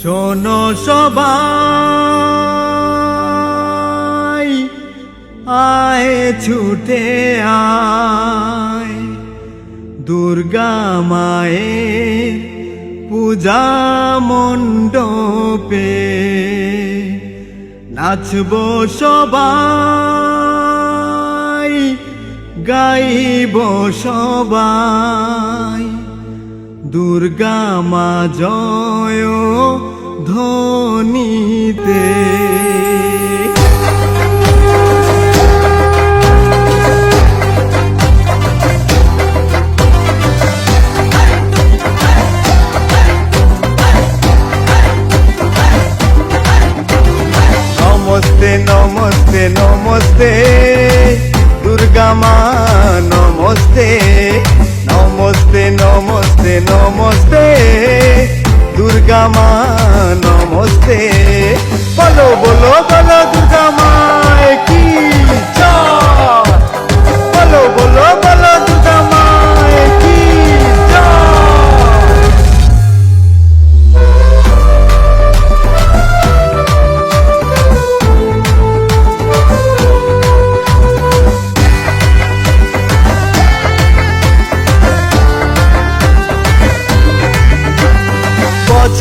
শোনো সবাই আয় ছুটে আয়। দুর্গা মায়ের পূজা মণ্ডপে নাচব সবাই গাইব সবাই। দুর্গা মা জয় ধ্বনিতে। নমস্তে নমস্তে নমস্তে দুর্গা মা নমস্তে। নমস্তে নমস্তে নমস্তে। দুর্গা মা নমস্তে।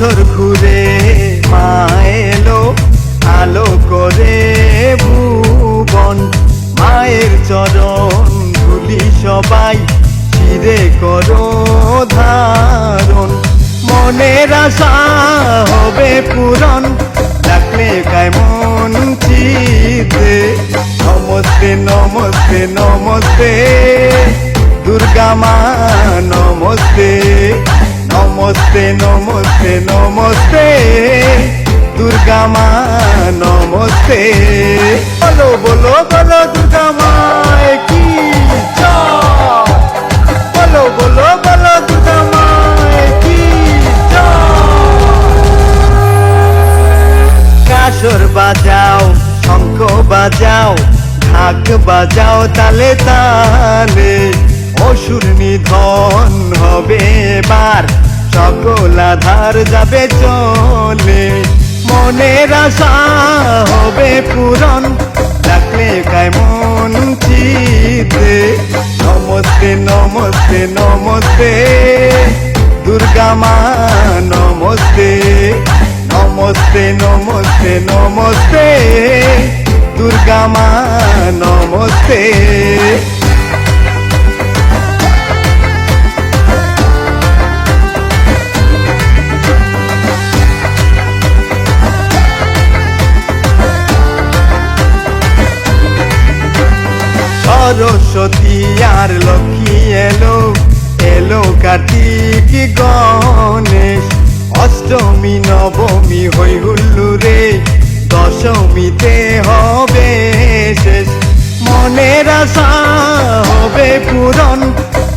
বছর ঘুরে মা এলো, আলো করে ভুবন। মায়ের চরণ ধুলি সবাই চিরে করো ধারণ। মনের আশা হবে পূরণ, ডাকলে কেমন চিতে। নমস্তে নমস্তে নমস্তে, দুর্গা মা, নমস্তে। নমস্তে নমস্তে নমস্তে। দুর্গা মা, নমস্তে। বলো বলো বলো, দুর্গা মা কি বলো বলো বলো, দুর্গা মায় কি কাসর বাজাও, শঙ্খ বাজাও, ঢাক বাজাও, তালে তালে। অসুর নিধন হবে এবার। সকল আধার যাবে চলে। মনের আশা হবে পূরণ, ডাকলে কেমন চিতে। নমস্তে নমস্তে নমস্তে। দুর্গা মা, নমস্তে। নমস্তে নমস্তে নমস্তে। দুর্গা মা, নমস্তে। সরস্বতী আর লক্ষ্মী এলো এলো কার্তিক গণেশ। অষ্টমী, নবমী হই হুল্লু রে, দশমীতে হবে শেষ। মনের আশা হবে পূরণ,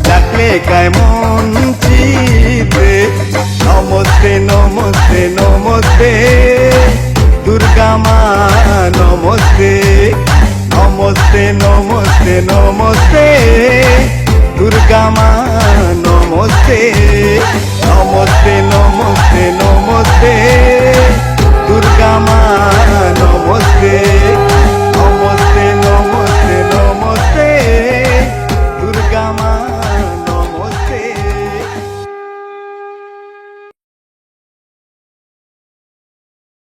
ডাকলে কেমন চিতে নমস্তে নমস্তে নমস্তে, দুর্গা মা, নমস্তে। নমস্তে নমস্তে নমস্তে।